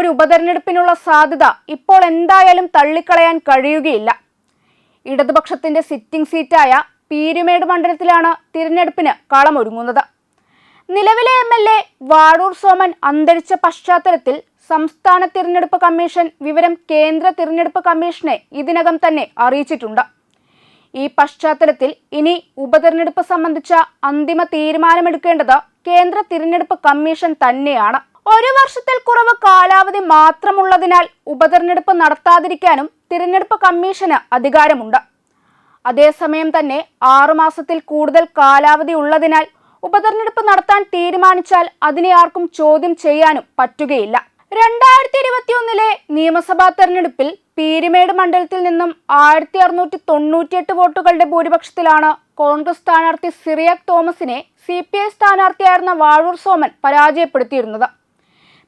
ഒരു ഉപതെരഞ്ഞെടുപ്പിനുള്ള സാധ്യത ഇപ്പോൾ എന്തായാലും തള്ളിക്കളയാൻ കഴിയുകയില്ല. ഇടതുപക്ഷത്തിന്റെ സിറ്റിംഗ് സീറ്റായ പീരുമേട് മണ്ഡലത്തിലാണ് തിരഞ്ഞെടുപ്പിന് കളമൊരുങ്ങുന്നത്. നിലവിലെ M L A Vazhoor Soman അന്തരിച്ച പശ്ചാത്തലത്തിൽ സംസ്ഥാന തിരഞ്ഞെടുപ്പ് കമ്മീഷൻ വിവരം കേന്ദ്ര തിരഞ്ഞെടുപ്പ് കമ്മീഷനെ ഇതിനകം തന്നെ അറിയിച്ചിട്ടുണ്ട്. ഈ പശ്ചാത്തലത്തിൽ ഇനി ഉപതെരഞ്ഞെടുപ്പ് സംബന്ധിച്ച അന്തിമ തീരുമാനമെടുക്കേണ്ടത് കേന്ദ്ര തിരഞ്ഞെടുപ്പ് കമ്മീഷൻ തന്നെയാണ്. ഒരു വർഷത്തിൽ കുറവ് കാലാവധി മാത്രമുള്ളതിനാൽ ഉപതെരഞ്ഞെടുപ്പ് നടത്താതിരിക്കാനും തിരഞ്ഞെടുപ്പ് കമ്മീഷന് അധികാരമുണ്ട്. അതേസമയം തന്നെ ആറുമാസത്തിൽ കൂടുതൽ കാലാവധി ഉള്ളതിനാൽ ഉപതെരഞ്ഞെടുപ്പ് നടത്താൻ തീരുമാനിച്ചാൽ അതിനെ ആർക്കും ചോദ്യം ചെയ്യാനും പറ്റുകയില്ല. രണ്ടായിരത്തി ഇരുപത്തിയൊന്നിലെ നിയമസഭാ തെരഞ്ഞെടുപ്പിൽ പീരുമേട് മണ്ഡലത്തിൽ നിന്നും ആയിരത്തി അറുന്നൂറ്റി തൊണ്ണൂറ്റിയെട്ട് വോട്ടുകളുടെ ഭൂരിപക്ഷത്തിലാണ് കോൺഗ്രസ് സ്ഥാനാർത്ഥി സിറിയക് തോമസിനെ സി പി ഐ സ്ഥാനാർത്ഥിയായിരുന്ന വാഴൂർ സോമൻ പരാജയപ്പെടുത്തിയിരുന്നത്.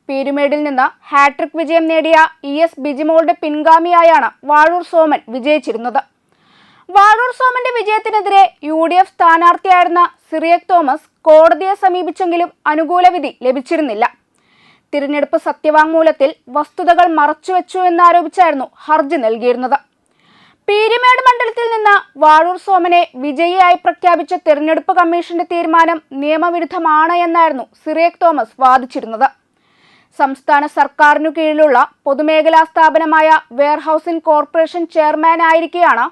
പീരുമേടിൽ നിന്ന് ഹാട്രിക് വിജയം നേടിയ ഇ എസ് ബിജിമോളുടെ പിൻഗാമിയായാണ് വാഴൂർ സോമൻ വിജയിച്ചിരുന്നത്. വാഴൂർ സോമന്റെ വിജയത്തിനെതിരെ യു ഡി എഫ് സ്ഥാനാർത്ഥിയായിരുന്ന സിറിയക് തോമസ് കോടതിയെ സമീപിച്ചെങ്കിലും അനുകൂല വിധി ലഭിച്ചിരുന്നില്ല. തിരഞ്ഞെടുപ്പ് സത്യവാങ്മൂലത്തിൽ വസ്തുതകൾ മറച്ചുവെച്ചു എന്നാരോപിച്ചായിരുന്നു ഹർജി നൽകിയിരുന്നത്. പീരിമേട് മണ്ഡലത്തിൽ നിന്ന് വാഴൂർ സോമനെ വിജയിയായി പ്രഖ്യാപിച്ച തിരഞ്ഞെടുപ്പ് കമ്മീഷന്റെ തീരുമാനം നിയമവിരുദ്ധമാണ് എന്നായിരുന്നു സിറിയക് തോമസ് വാദിച്ചിരുന്നത്. സംസ്ഥാന സർക്കാരിനു കീഴിലുള്ള പൊതുമേഖലാ സ്ഥാപനമായ വെയർഹൌസിംഗ് കോർപ്പറേഷൻ ചെയർമാനായിരിക്കെയാണ്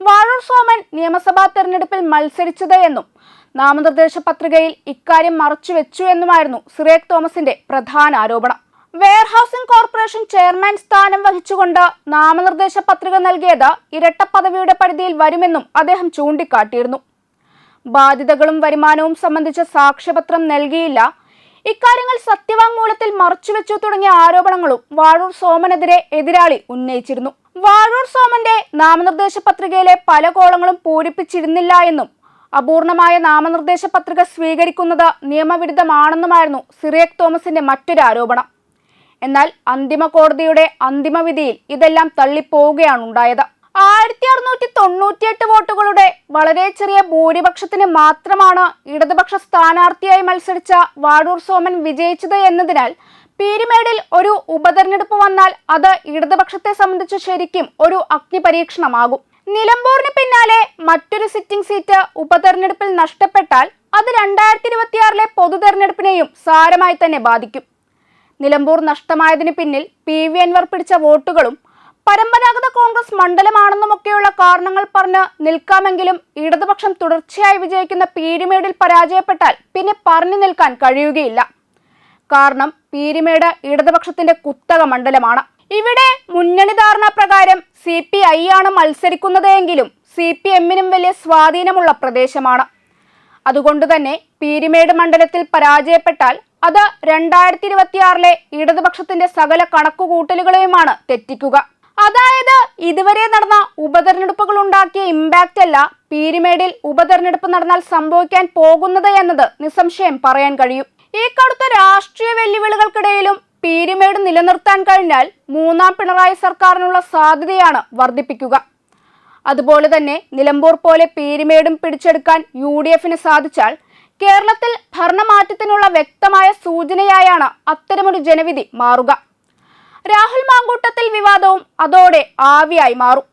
വാഴൂർ സോമൻ നിയമസഭാ തെരഞ്ഞെടുപ്പിൽ മത്സരിച്ചത് എന്നും നാമനിർദ്ദേശ പത്രികയിൽ ഇക്കാര്യം മറച്ചുവെച്ചു എന്നുമായിരുന്നു സിറേക് തോമസിന്റെ പ്രധാന ആരോപണം. വെയർഹൌസിംഗ് കോർപ്പറേഷൻ ചെയർമാൻ സ്ഥാനം വഹിച്ചുകൊണ്ട് നാമനിർദ്ദേശ പത്രിക നൽകിയത് ഇരട്ട പദവിയുടെ പരിധിയിൽ വരുമെന്നും അദ്ദേഹം ചൂണ്ടിക്കാട്ടിയിരുന്നു. ബാധ്യതകളും വരുമാനവും സംബന്ധിച്ച സാക്ഷ്യപത്രം നൽകിയില്ല ഇക്കാര്യങ്ങൾ സത്യവാങ്മൂലത്തിൽ മറച്ചുവെച്ചു തുടങ്ങിയ ആരോപണങ്ങളും വാഴൂർ സോമനെതിരെ എതിരാളി ഉന്നയിച്ചിരുന്നു. വാഴൂർ സോമന്റെ നാമനിർദ്ദേശ പത്രികയിലെ പല കോളങ്ങളും പൂരിപ്പിച്ചിരുന്നില്ല എന്നും അപൂർണമായ നാമനിർദ്ദേശ പത്രിക സ്വീകരിക്കുന്നത് നിയമവിരുദ്ധമാണെന്നുമായിരുന്നു സിറിയക് തോമസിന്റെ മറ്റൊരു ആരോപണം. എന്നാൽ അന്തിമ കോടതിയുടെ അന്തിമ വിധിയിൽ ഇതെല്ലാം തള്ളിപ്പോവുകയാണ് ഉണ്ടായത് ആയിരത്തി അറുന്നൂറ്റി തൊണ്ണൂറ്റിയെട്ട് വോട്ടുകളുടെ വളരെ ചെറിയ ഭൂരിപക്ഷത്തിന് മാത്രമാണ് ഇടതുപക്ഷ സ്ഥാനാർത്ഥിയായി മത്സരിച്ച വാടൂർ സോമൻ വിജയിച്ചത് എന്നതിനാൽ പീരുമേടിൽ ഒരു ഉപതെരഞ്ഞെടുപ്പ് വന്നാൽ അത് ഇടതുപക്ഷത്തെ സംബന്ധിച്ച് ശരിക്കും ഒരു അഗ്നിപരീക്ഷണമാകും. നിലമ്പൂരിന് പിന്നാലെ മറ്റൊരു സിറ്റിംഗ് സീറ്റ് ഉപതെരഞ്ഞെടുപ്പിൽ നഷ്ടപ്പെട്ടാൽ അത് രണ്ടായിരത്തി ഇരുപത്തിയാറിലെ പൊതു തെരഞ്ഞെടുപ്പിനെയും സാരമായി തന്നെ ബാധിക്കും. നിലമ്പൂർ നഷ്ടമായതിനു പിന്നിൽ പി വി അൻവർ പിടിച്ച വോട്ടുകളും പരമ്പരാഗത കോൺഗ്രസ് മണ്ഡലമാണെന്നുമൊക്കെയുള്ള കാരണങ്ങൾ പറഞ്ഞ് നിൽക്കാമെങ്കിലും ഇടതുപക്ഷം തുടർച്ചയായി വിജയിക്കുന്ന പീരിമേഡിൽ പരാജയപ്പെട്ടാൽ പിന്നെ പറഞ്ഞു നിൽക്കാൻ കഴിയുകയില്ല. കാരണം പീരിമേട് ഇടതുപക്ഷത്തിന്റെ കുത്തക മണ്ഡലമാണ്. ഇവിടെ മുന്നണി ധാരണ പ്രകാരം സി പി ഐ ആണ് മത്സരിക്കുന്നതെങ്കിലും സി പി എമ്മിനും വലിയ സ്വാധീനമുള്ള പ്രദേശമാണ്. അതുകൊണ്ട് തന്നെ പീരിമേട് മണ്ഡലത്തിൽ പരാജയപ്പെട്ടാൽ അത് രണ്ടായിരത്തി ഇരുപത്തിയാറിലെ ഇടതുപക്ഷത്തിന്റെ സകല കണക്കുകൂട്ടലുകളെയുമാണ് തെറ്റിക്കുക. അതായത് ഇതുവരെ നടന്ന ഉപതെരഞ്ഞെടുപ്പുകൾ ഉണ്ടാക്കിയ ഇമ്പാക്റ്റ് അല്ല പീരിമേഡിൽ ഉപതെരഞ്ഞെടുപ്പ് നടന്നാൽ സംഭവിക്കാൻ പോകുന്നത് എന്നത് നിസ്സംശയം പറയാൻ കഴിയും. ഈ കടുത്ത രാഷ്ട്രീയ വെല്ലുവിളികൾക്കിടയിലും പീരിമേട് നിലനിർത്താൻ കഴിഞ്ഞാൽ മൂന്നാം പിണറായി സർക്കാരിനുള്ള സാധ്യതയാണ് വർദ്ധിപ്പിക്കുക. അതുപോലെ തന്നെ നിലമ്പൂർ പോലെ പീരിമേടും പിടിച്ചെടുക്കാൻ യു ഡി എഫിന് സാധിച്ചാൽ കേരളത്തിൽ ഭരണമാറ്റത്തിനുള്ള വ്യക്തമായ സൂചനയായാണ് അത്തരമൊരു ജനവിധി മാറുക. രാഹുൽ മാങ്കൂട്ടത്തിൽ വിവാദവും അതോടെ ആവിയായി മാറും.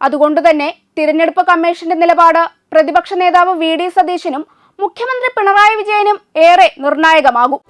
അതുകൊണ്ട് തന്നെ തിരഞ്ഞെടുപ്പ് കമ്മീഷന്റെ നിലപാട് പ്രതിപക്ഷ നേതാവ് വി ഡി സതീശനും മുഖ്യമന്ത്രി പിണറായി വിജയനും ഏറെ നിർണായകമാകും.